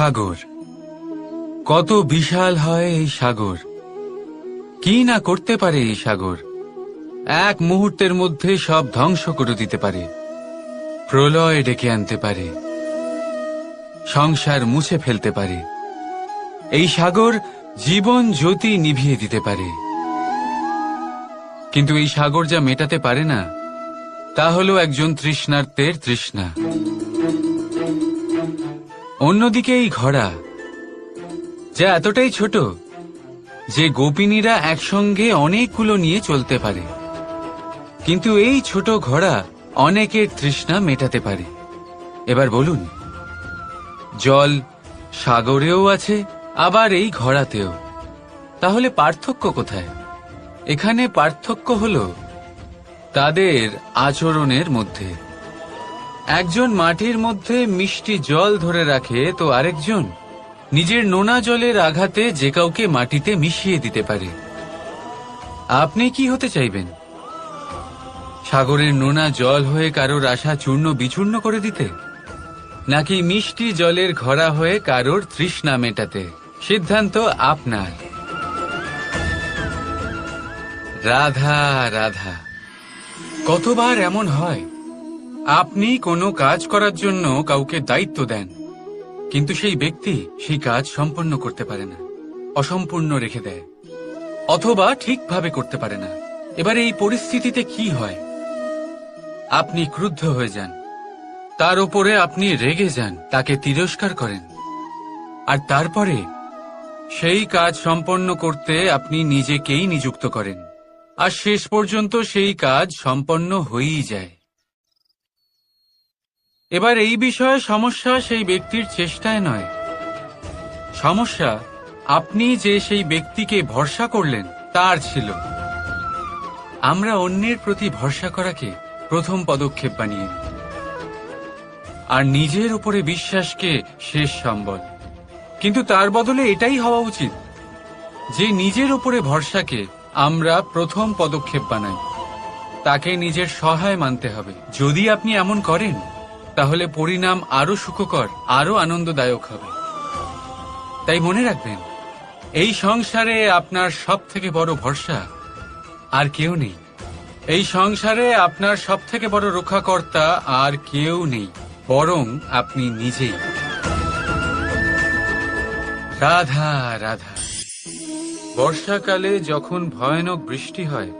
সাগর। কত বিশাল হয় এই সাগর। কি না করতে পারে এই সাগর? এক মুহূর্তের মধ্যে সব ধ্বংস করে দিতে পারে। প্রলয় ডেকে আনতে পারে। সংসার মুছে ফেলতে পারে। এই সাগর জীবন জ্যোতি নিভিয়ে দিতে পারে। কিন্তু এই সাগর যা মেটাতে পারে না, তা হলো একজন তৃষ্ণার্তের তৃষ্ণা। অন্যদিকে এই ঘোড়া, যা এতটাই ছোট যে গোপিনীরা একসঙ্গে অনেকগুলো নিয়ে চলতে পারে। কিন্তু এই ছোট ঘোড়া অনেকের তৃষ্ণা মেটাতে পারে। এবার বলুন, জল সাগরেও আছে, আবার এই ঘোড়াতেও। তাহলে পার্থক্য কোথায়? এখানে পার্থক্য হল তাদের আচরণের মধ্যে। একজন মাটির মধ্যে মিষ্টি জল ধরে রাখে, তো আরেকজন নিজের নোনা জলের আঘাতে যে কাউকে মাটিতে মিশিয়ে দিতে পারে। আপনি কি হতে চাইবেন? সাগরের নোনা জল হয়ে কারোর আশা চূর্ণ বিচূর্ণ করে দিতে? নাকি মিষ্টি জলের ঘরা হয়ে কারোর তৃষ্ণা মেটাতে? সিদ্ধান্ত আপনার। রাধা রাধা, কতবার এমন হয় আপনি কোনো কাজ করার জন্য কাউকে দায়িত্ব দেন, কিন্তু সেই ব্যক্তি সেই কাজ সম্পন্ন করতে পারে না, অসম্পূর্ণ রেখে দেয়, অথবা ঠিকভাবে করতে পারে না। এবার এই পরিস্থিতিতে কি হয়? আপনি ক্রুদ্ধ হয়ে যান। তার উপরে আপনি রেগে যান, তাকে তিরস্কার করেন। আর তারপরে সেই কাজ সম্পন্ন করতে আপনি নিজেকেই নিযুক্ত করেন, আর শেষ পর্যন্ত সেই কাজ সম্পন্ন হয়েই যায়। এবার এই বিষয়ে সমস্যা সেই ব্যক্তির চেষ্টায় নয়। সমস্যা, আপনি যে সেই ব্যক্তিকে ভরসা করলেন, তার ছিল। আমরা অন্যের প্রতি ভরসা করাকে প্রথম পদক্ষেপ বানিয়ে আর নিজের উপরে বিশ্বাসকে শেষ সম্বল। কিন্তু তার বদলে এটাই হওয়া উচিত যে নিজের উপরে ভরসাকে আমরা প্রথম পদক্ষেপ বানাই। তাকে নিজের সহায় মানতে হবে। যদি আপনি এমন করেন তাহলে পরিণাম আরও সুখকর, আরও আনন্দদায়ক হবে। তাই মনে রাখবেন, এই সংসারে আপনার সব থেকে বড় ভরসা আর কেউ নেই। এই সংসারে আপনার সব থেকে বড় রক্ষাকর্তা আর কেউ নেই, বরং আপনি নিজেই। রাধা রাধা। বর্ষাকালে যখন ভয়ানক বৃষ্টি হয়,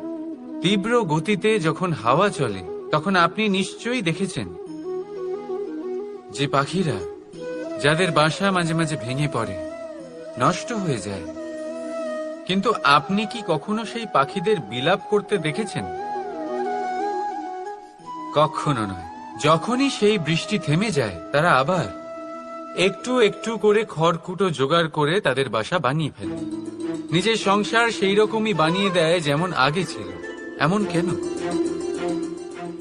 তীব্র গতিতে যখন হাওয়া চলে, তখন আপনি নিশ্চয়ই দেখেছেন যে পাখিরা যাদের বাসা মাঝে মাঝে ভেঙে পড়ে, নষ্ট হয়ে যায়। কিন্তু আপনি কি কখনো সেই পাখিদের বিলাপ করতে দেখেছেন? কখনো নয়। যখনই সেই বৃষ্টি থেমে যায়, তারা আবার একটু একটু করে খড়কুটো জোগাড় করে তাদের বাসা বানিয়ে ফেলে। নিজের সংসার সেই রকমই বানিয়ে দেয় যেমন আগে ছিল। এমন কেন?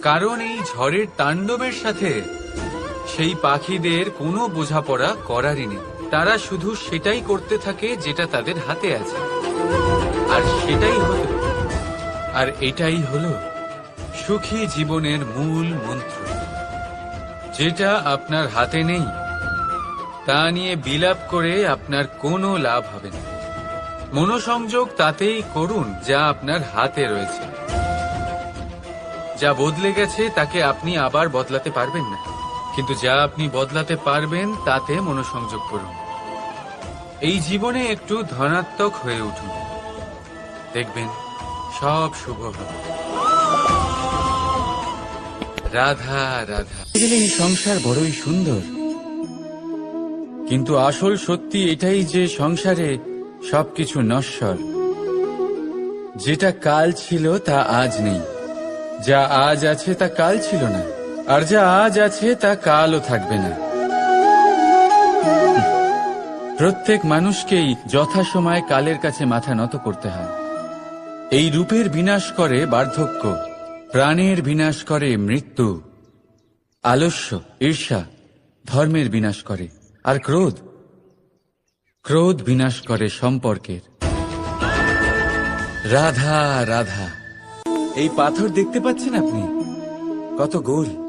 কারণ এই ঝড়ের তাণ্ডবের সাথে সেই পাখিদের কোনো বোঝাপড়া করারই নেই। তারা শুধু সেটাই করতে থাকে যেটা তাদের হাতে আছে। আর সেটাই হলো, আর এটাই হলো সুখী জীবনের মূল মন্ত্র। যেটা আপনার হাতে নেই, তা নিয়ে বিলাপ করে আপনার কোনো লাভ হবে না। মনোসংযোগ তাতেই করুন যা আপনার হাতে রয়েছে। যা বদলে গেছে তাকে আপনি আবার বদলাতে পারবেন না। কিন্তু যা আপনি বদলাতে পারবেন তাতে মনোসংযোগ করুন। এই জীবনে একটু ধনাত্মক হয়ে উঠুন। দেখবেন সব শুভ হবে। রাধা রাধা। এই সংসার বড়ই সুন্দর। কিন্তু আসল সত্যি এটাই যে সংসারে সবকিছু নশ্বর। যেটা কাল ছিল তা আজ নেই। যা আজ আছে তা কাল ছিল না। আর যা আজ আছে তা কালও থাকবে না। প্রত্যেক মানুষকেই যথাসময়ে কালের কাছে মাথা নত করতে হয়। এই রূপের বিনাশ করে বার্ধক্য, প্রাণের বিনাশ করে মৃত্যু, আলস্য, ঈর্ষা ধর্মের বিনাশ করে, আর ক্রোধ ক্রোধ বিনাশ করে সম্পর্কের। রাধা রাধা, এই পাথর দেখতে পাচ্ছেন আপনি? কত গোল।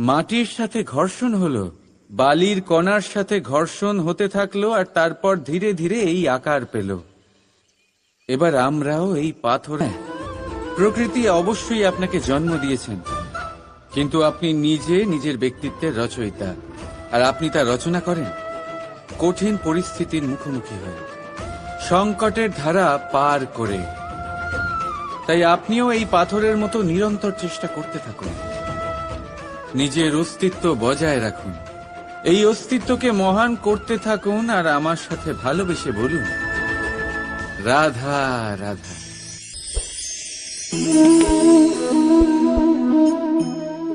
মাটির সাথে ঘর্ষণ হলো, বালির কণার সাথে ঘর্ষণ হতে থাকল আর তারপর ধীরে ধীরে এই আকার পেল। এবার আমরাও এই পাথরে প্রকৃতি অবশ্যই আপনাকে জন্ম দিয়েছেন। কিন্তু আপনি নিজে নিজের ব্যক্তিত্বের রচয়িতা, আর আপনি তা রচনা করেন। কঠিন পরিস্থিতির মুখোমুখি হয়ে। সংকটের ধারা পার করে। তাই আপনিও এই পাথরের মতো নিরন্তর চেষ্টা করতে থাকুন। নিজের অস্তিত্ব বজায় রাখুন। এই অস্তিত্বকে মহান করতে থাকুন আর আমার সাথে ভালোবেসে বলুন, রাধা রাধা।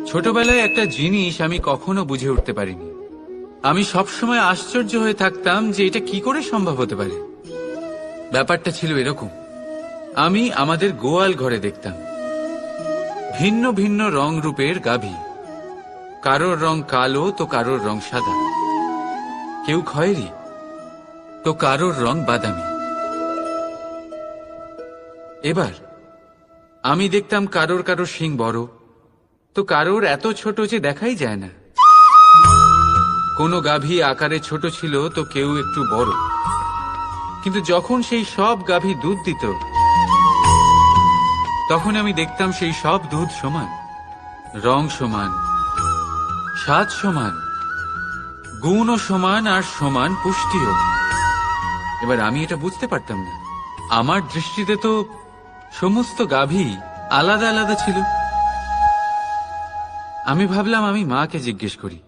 ছোটবেলায় একটা জিনিস আমি কখনো বুঝে উঠতে পারিনি। আমি সবসময় আশ্চর্য হয়ে থাকতাম যে এটা কি করে সম্ভব হতে পারে। ব্যাপারটা ছিল এরকম। আমি আমাদের গোয়াল ঘরে দেখতাম। ভিন্ন ভিন্ন রং রূপের গাভী। কারোর রং কালো, তো কারোর রং সাদা। কেউ খয়েরি, তো কারোর রং বাদামি। এবার, আমি দেখতাম কারোর কারোর শিং বড়, তো কারোর এত ছোট যে দেখাই যায় না। কোনো গাভী আকারে ছোট ছিল, তো কেউ একটু বড়। কিন্তু যখন সেই সব গাভী দুধ দিত, তখন আমি দেখতাম সেই সব দুধ সমান, রং সমান। স্বাদ সমান। গুণও সমান আর সমান পুষ্টিও। এবার আমি এটা বুঝতে পারতাম না। আমার দৃষ্টিতে তো সমস্ত গাভী আলাদা আলাদা ছিল। আমি ভাবলাম আমি মাকে জিজ্ঞেস করি।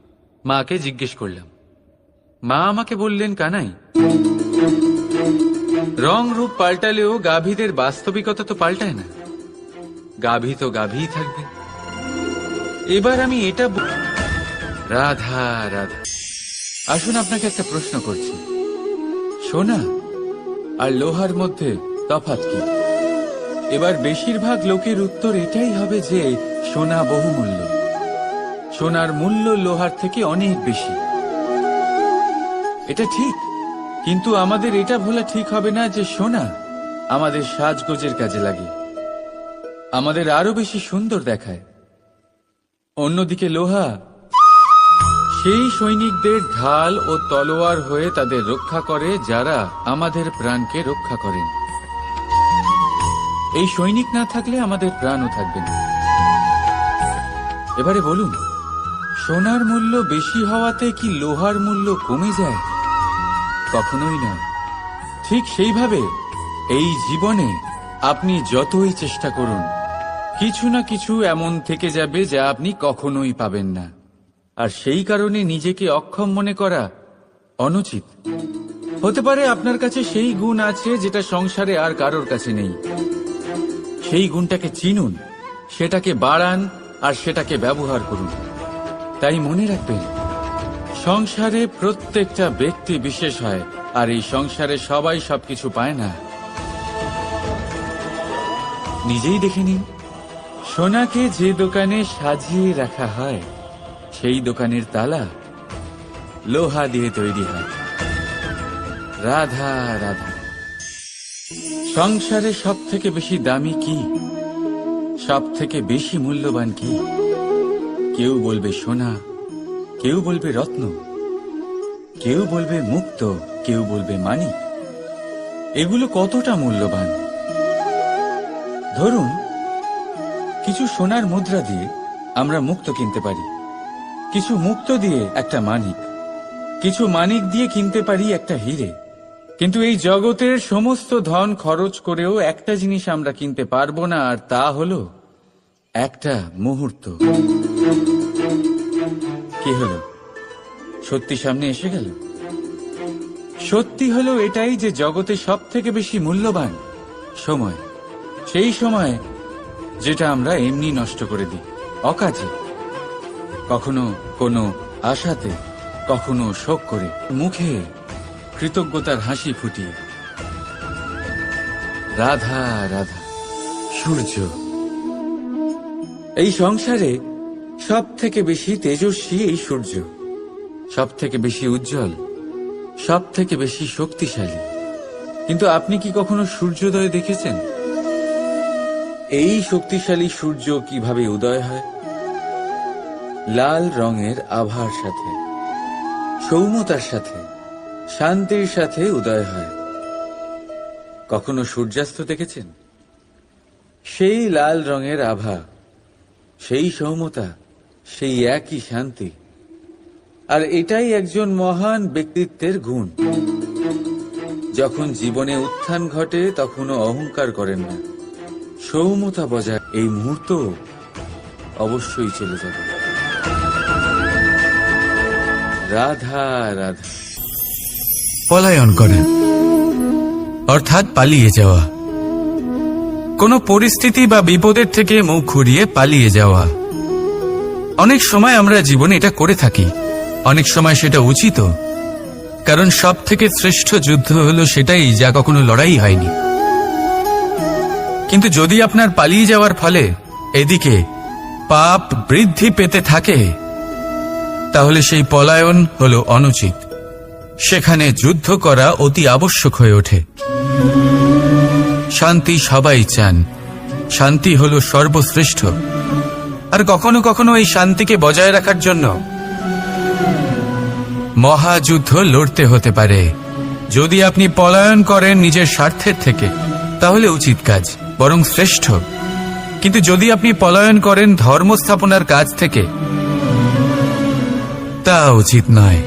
মাকে জিজ্ঞেস করলাম, মা আমাকে বললেন কানাই, রং রূপ পাল্টালেও গাভীদের বাস্তবিকতা তো পাল্টায় না। গাভী তো গাভীই থাকবে। এবার আমি এটা রাধা রাধা। আসুন, আপনাকে একটা প্রশ্ন করছি। সোনা আর লোহার মধ্যে তফাৎ কি? এবার বেশিরভাগ লোকের উত্তর এটাই হবে যে, সোনা বহুমূল্য। সোনার মূল্য লোহার থেকে অনেক বেশি। এটা ঠিক, কিন্তু আমাদের এটা ভোলা ঠিক হবে না যে, সোনা আমাদের সাজগোজের কাজে লাগে। আমাদের আরও বেশি সুন্দর দেখায়। অন্যদিকে লোহা সেই সৈনিকদের ঢাল ও তলোয়ার হয়ে তাদের রক্ষা করে যারা আমাদের প্রাণকে রক্ষা করেন। এই সৈনিক না থাকলে আমাদের প্রাণও থাকবে না। এবারে বলুন, সোনার মূল্য বেশি হওয়াতে কি লোহার মূল্য কমে যায়? কখনোই নয় ঠিক সেইভাবে এই জীবনে আপনি যতই চেষ্টা করুন, কিছু না কিছু এমন থেকে যাবে যা আপনি কখনোই পাবেন না। আর সেই কারণে নিজেকে অক্ষম মনে করা অনুচিত। হতে পারে আপনার কাছে সেই গুণ আছে যেটা সংসারে আর কারোর কাছে নেই। সেই গুণটাকে চিনুন, সেটাকে বাড়ান আর সেটাকে ব্যবহার করুন। তাই মনে রাখবেন, সংসারে প্রত্যেকটা ব্যক্তি বিশেষ হয় আর এই সংসারে সবাই সবকিছু পায় না। নিজেই দেখে নিন, সোনাকে যে দোকানে সাজিয়ে রাখা হয় সেই দোকানের তালা লোহা দিয়ে তৈরি হয়। রাধা রাধা। সংসারে সব থেকে বেশি দামি কি? সব থেকে বেশি মূল্যবান কি? কেউ বলবে সোনা, কেউ বলবে রত্ন, কেউ বলবে মুক্ত, কেউ বলবে মানি এগুলো কতটা মূল্যবান? ধরুন, কিছু সোনার মুদ্রা দিয়ে আমরা মুক্ত কিনতে পারি। কিছু মুক্ত দিয়ে একটা মানিক। কিছু মানিক দিয়ে কিনতে পারি একটা হিরে। কিন্তু এই জগতের সমস্ত ধন খরচ করেও একটা জিনিস আমরা কিনতে পারব না, আর তা হলো একটা মুহূর্ত। কি হলো? সত্যি সামনে এসে গেল? সত্যি হলো এটাই যে জগতে সব থেকে বেশি মূল্যবান সময়। সেই সময় যেটা আমরা এমনি নষ্ট করে দিই। অকাজে। কখনো কোনো আশাতে কখনো শোক করে মুখে কৃতজ্ঞতার হাসি ফুটিয়ে। রাধা রাধা। সূর্য এই সংসারে সব থেকে বেশি তেজস্বী এই সূর্য সব থেকে বেশি উজ্জ্বল সব থেকে বেশি শক্তিশালী। কিন্তু আপনি কি কখনো সূর্যোদয় দেখেছেন? এই শক্তিশালী সূর্য কীভাবে উদয় হয়? লাল রঙের আভার সাথে সৌমতার সাথে, শান্তির সাথে উদয় হয়। কখনো সূর্যাস্ত দেখেছেন? সেই লাল রঙের আভা, সেই সৌমতা সেই একই শান্তি। আর এটাই একজন মহান ব্যক্তিত্বের গুণ। যখন জীবনে উত্থান ঘটে, তখনও অহংকার করেন না। সৌমতা বজায় এই মুহূর্ত অবশ্যই চলে যাবে। রাধা রাধা। পলায়ন করেন। অর্থাৎ পালিয়ে যাওয়া। কোনো পরিস্থিতি বা বিপদের থেকে মুখ ঘুরিয়ে পালিয়ে যাওয়া। অনেক সময় আমরা জীবনে এটা করে থাকি। অনেক সময় সেটা উচিত। কারণ সব থেকে শ্রেষ্ঠ যুদ্ধ হলো সেটাই, যা কখনো লড়াই হয়নি। কিন্তু যদি আপনার পালিয়ে যাওয়ার ফলে এদিকে পাপ বৃদ্ধি পেতে থাকে তাহলে সেই পলায়ন হলো অনুচিত। সেখানে যুদ্ধ করা অতি আবশ্যক হয়ে ওঠে। শান্তি সবাই চান। শান্তি হল সর্বশ্রেষ্ঠ। আর কখনো কখনো এই শান্তিকে বজায় রাখার জন্য মহাযুদ্ধ লড়তে হতে পারে। যদি আপনি পলায়ন করেন নিজের স্বার্থের থেকে, তাহলে উচিত কাজ, বরং শ্রেষ্ঠ। কিন্তু যদি আপনি পলায়ন করেন ধর্ম স্থাপনার কাজ থেকে তা উচিত নয়।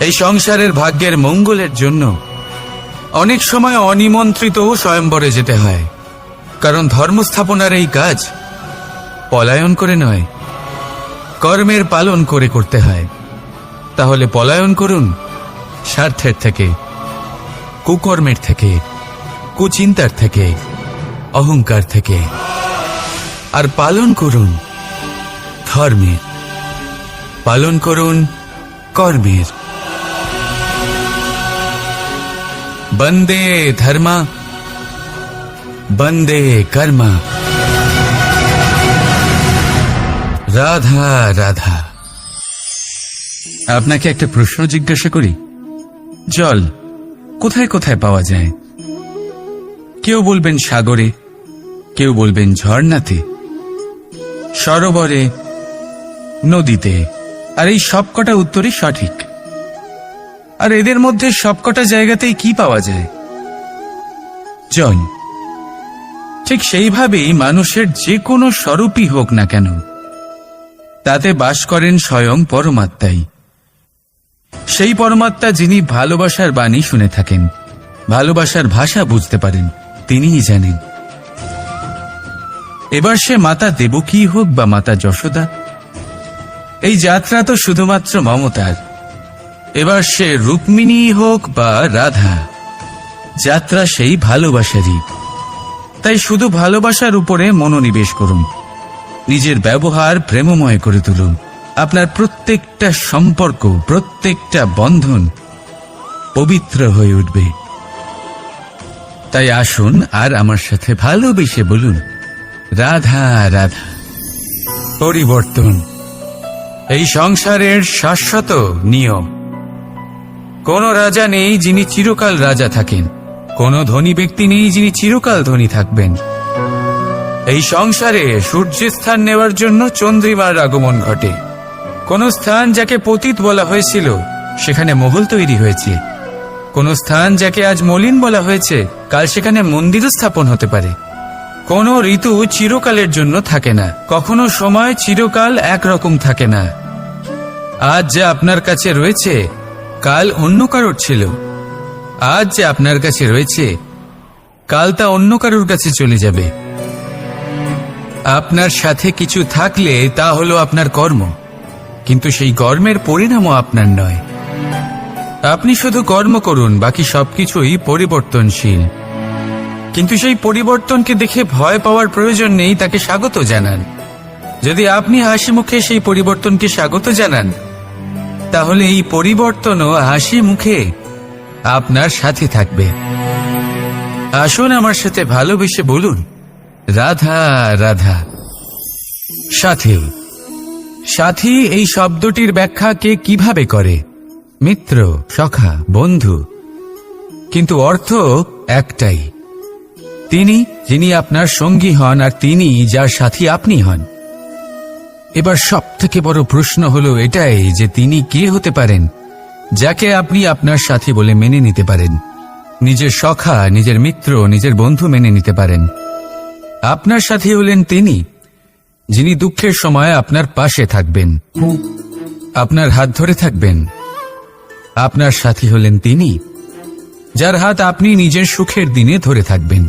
এই সংসারের ভাগ্যের মঙ্গলের জন্য অনেক সময় অনিমন্ত্রিত স্বয়ম্বরে যেতে হয়, কারণ ধর্ম স্থাপনার এই কাজ পলায়ন করে নয়, কর্মের পালন করে করতে হয়। তাহলে পলায়ন করুন স্বার্থের থেকে, কুকর্মের থেকে, কুচিন্তার থেকে, অহংকার থেকে। আর পালন করুন ধর্মের পালন করুন কর্মের বন্দে ধর্মা, বন্দে কর্মা। রাধা রাধা। আপনাকে একটা প্রশ্ন জিজ্ঞাসা করি? জল কোথায় কোথায় পাওয়া যায়? কেউ বলবেন সাগরে, কেউ বলবেন ঝর্ণাতে। সরোবরে নদীতে। আর এই সবকটা উত্তরই সঠিক। আর এদের মধ্যে সবকটা জায়গাতেই কি পাওয়া যায়? জল ঠিক সেইভাবেই মানুষের যে কোনো স্বরূপই হোক না কেন, তাতে বাস করেন স্বয়ং পরমাত্মাই। সেই পরমাত্মা যিনি ভালোবাসার বাণী শুনে থাকেন, ভালোবাসার ভাষা বুঝতে পারেন, তিনিই জানেন। এবার সে মাতা দেবকী হোক বা মাতা যশোদা এই যাত্রা তো শুধুমাত্র মমতার। এবার সে রুক্মিণী হোক বা রাধা, যাত্রা সেই ভালোবাসারই। তাই শুধু ভালোবাসার উপরে মনোনিবেশ করুন। নিজের ব্যবহার প্রেমময় করে তুলুন। আপনার প্রত্যেকটা সম্পর্ক, প্রত্যেকটা বন্ধন পবিত্র হয়ে উঠবে। তাই আসুন আর আমার সাথে ভালোবেসে বলুন, রাধা রাধা। পরিবর্তন। এই সংসারের শাশ্বত নিয়ম। কোন রাজা নেই যিনি চিরকাল রাজা থাকেন। কোন ধনী ব্যক্তি নেই যিনি চিরকাল ধনী থাকবেন। এই সংসারে সূর্যের স্থান নেওয়ার জন্য চন্দ্রিমার আগমন ঘটে। কোন স্থান যাকে পতিত বলা হয়েছিল, সেখানে মহল তৈরি হয়েছে। কোন স্থান যাকে আজ মলিন বলা হয়েছে, কাল সেখানে মন্দিরও স্থাপন হতে পারে। কোন ঋতু চিরকালের জন্য থাকে না। কখনো সময় চিরকাল একরকম থাকে না। আজ যে আপনার কাছে রয়েছে, কাল অন্য কারোর ছিল। আজ যে আপনার কাছে রয়েছে, কাল তা অন্য কারোর কাছে চলে যাবে। আপনার সাথে কিছু থাকলে তা হলো আপনার কর্ম। কিন্তু সেই কর্মের পরিণামও আপনার নয়। আপনি শুধু কর্ম করুন, বাকি সবকিছুই পরিবর্তনশীল। কিন্তু সেই পরিবর্তনকে দেখে ভয় পাওয়ার প্রয়োজন নেই, তাকে স্বাগত জানান। যদি আপনি হাসি মুখে সেই পরিবর্তনকে স্বাগত জানান, তাহলে এই পরিবর্তনও হাসি মুখে আপনার সাথে থাকবে। আসুন আমার সাথে ভালোবেসে বলুন, রাধা রাধা। সাথী সাথী, এই শব্দটির ব্যাখ্যা কে কীভাবে করে? মিত্র, সখা, বন্ধু। কিন্তু অর্থ একটাই। তিনি, যিনি আপনার সঙ্গী হন আর তিনি যার সাথী আপনি হন। এবার সব থেকে বড় প্রশ্ন হলো এটাই যে তিনি কে হতে পারেন, যাকে আপনি আপনার সাথী বলে মেনে নিতে পারেন। নিজের সখা, নিজের মিত্র, নিজের বন্ধু মেনে নিতে পারেন। আপনার সাথী হলেন তিনি, যিনি দুঃখের সময় আপনার পাশে থাকবেন, আপনার হাত ধরে থাকবেন। আপনার সাথী হলেন তিনি, যার হাত আপনি নিজের সুখের দিনে ধরে থাকবেন।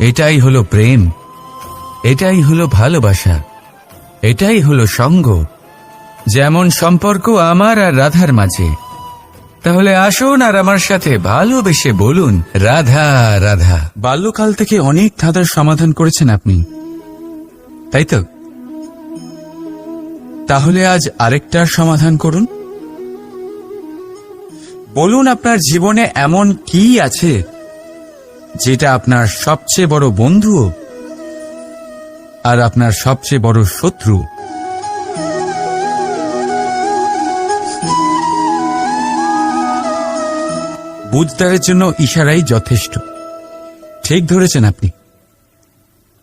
এটাই হলো প্রেম। এটাই হলো ভালোবাসা। এটাই হলো সঙ্গ। যেমন সম্পর্ক আমার আর রাধার মাঝে। তাহলে আসুন আর আমার সাথে ভালোবেসে বলুন, রাধা রাধা। বাল্যকাল থেকে অনেক ধাঁধার সমাধান করেছেন আপনি। তাই তো? তাহলে আজ আরেকটার সমাধান করুন। বলুন আপনার জীবনে এমন কি আছে যেটা আপনার সবচেয়ে বড় বন্ধু আর আপনার সবচেয়ে বড় শত্রু। বুঝদারের জন্য ইশারাই যথেষ্ট। ঠিক ধরেছেন আপনি।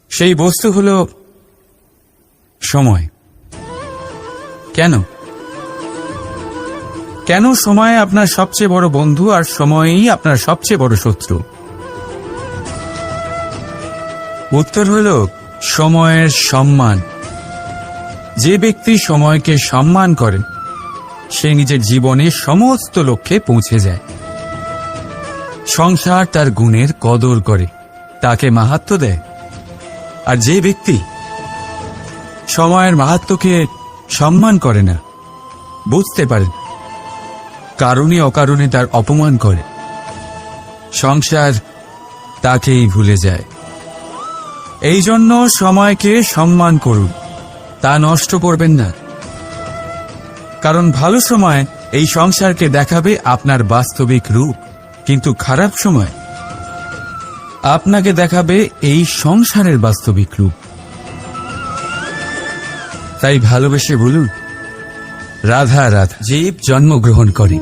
সেই বস্তু হল সময়। কেন? কেন সময় আপনার সবচেয়ে বড় বন্ধু আর সময়ই আপনার সবচেয়ে বড় শত্রু? উত্তর হল সময়ের সম্মান। যে ব্যক্তি সময়কে সম্মান করে, সে নিজের জীবনে সমস্ত লক্ষ্যে পৌঁছে যায়। সংসার তার গুণের কদর করে, তাকে মাহাত্ম দেয়। আর যে ব্যক্তি সময়ের মাহাত্মকে সম্মান করে না, বুঝতে পারে, কারণে অকারণে তার অপমান করে। সংসার তাকেই ভুলে যায়। এই জন্য সময়কে সম্মান করুন। তা নষ্ট করবেন না। কারণ ভালো সময় এই সংসারকে দেখাবে আপনার বাস্তবিক রূপ। কিন্তু খারাপ সময় আপনাকে দেখাবে এই সংসারের বাস্তবিক রূপ। তাই ভালোবেসে বলুন, রাধা রাধা জীব জন্মগ্রহণ করে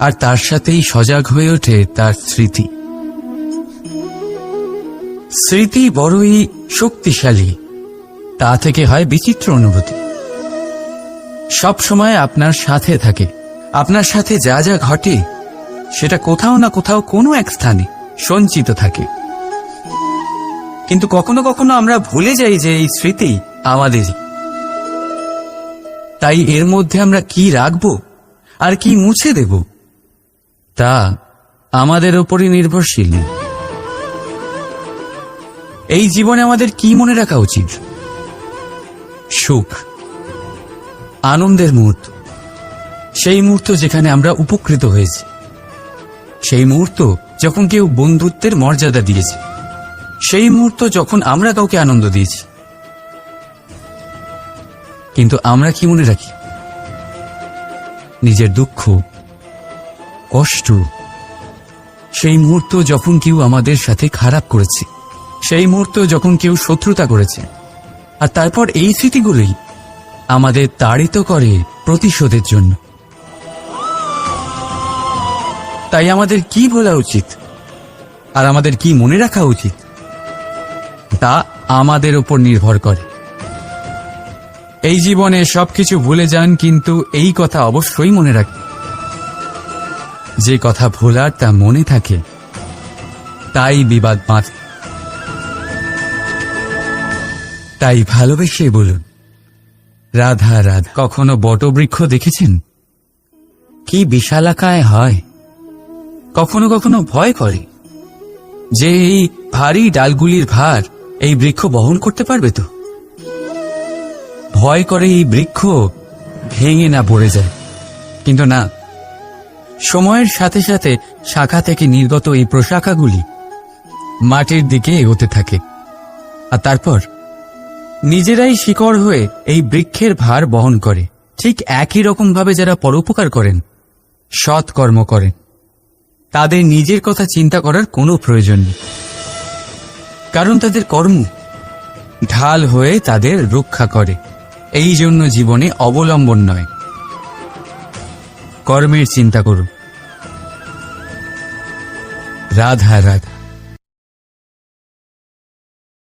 আর তার সাথেই সজাগ হয়ে ওঠে তার স্মৃতি। স্মৃতি বড়ই শক্তিশালী। তা থেকে হয় বিচিত্র অনুভূতি। সব সময় আপনার সাথে থাকে। আপনার সাথে যা যা ঘটে, সেটা কোথাও না কোথাও কোনো এক স্থানে সঞ্চিত থাকে। কিন্তু কখনো কখনো আমরা ভুলে যাই যে এই স্মৃতি আমাদেরই। তাই এর মধ্যে আমরা কি রাখব, আর কি মুছে দেব, তা আমাদের ওপরই নির্ভরশীল। এই জীবনে আমাদের কি মনে রাখা উচিত? সুখ। আনন্দের মুহূর্ত। সেই মুহূর্ত যেখানে আমরা উপকৃত হয়েছি। সেই মুহূর্ত যখন কেউ বন্ধুত্বের মর্যাদা দিয়েছে। সেই মুহূর্ত যখন আমরা কাউকে আনন্দ দিয়েছি। কিন্তু আমরা কি মনে রাখি? নিজের দুঃখ, কষ্ট, সেই মুহূর্ত যখন কেউ আমাদের সাথে খারাপ করেছে। সেই মুহূর্ত যখন কেউ শত্রুতা করেছে, আর তারপর এই স্মৃতিগুলোই আমাদের তাড়িত করে প্রতিশোধের জন্য। তাই আমাদের কি বলা উচিত? আর আমাদের কি মনে রাখা উচিত? তা আমাদের উপর নির্ভর করে। এই জীবনে সবকিছু ভুলে যান, কিন্তু এই কথা অবশ্যই মনে রাখবেন। যে কথা ভোলার তা মনে থাকে, তাই বিবাদ বাঁধে। তাই ভালোবেসে বলুন। রাধা রাধা। কখনো বটবৃক্ষ দেখেছেন? কি বিশালাকায় হয়। কখনো কখনো ভয় করে। যে এই ভারী ডালগুলির ভার এই বৃক্ষ বহন করতে পারবে তো? ভয় করে এই বৃক্ষ ভেঙে না পড়ে যায়। কিন্তু না, সময়ের সাথে সাথে শাখা থেকে নির্গত এই প্রশাখাগুলি মাটির দিকে এগোতে থাকে। আর তারপর নিজেরাই শিকড় হয়ে এই বৃক্ষের ভার বহন করে। ঠিক একই রকমভাবে যারা পরোপকার করেন সৎ কর্ম করেন, তাদের নিজের কথা চিন্তা করার কোনো প্রয়োজন নেই। কারণ তাদের কর্ম ঢাল হয়ে তাদের রক্ষা করে। এই জন্য জীবনে অবলম্বন নয়। কর্মের চিন্তা করুন। রাধা রাধা।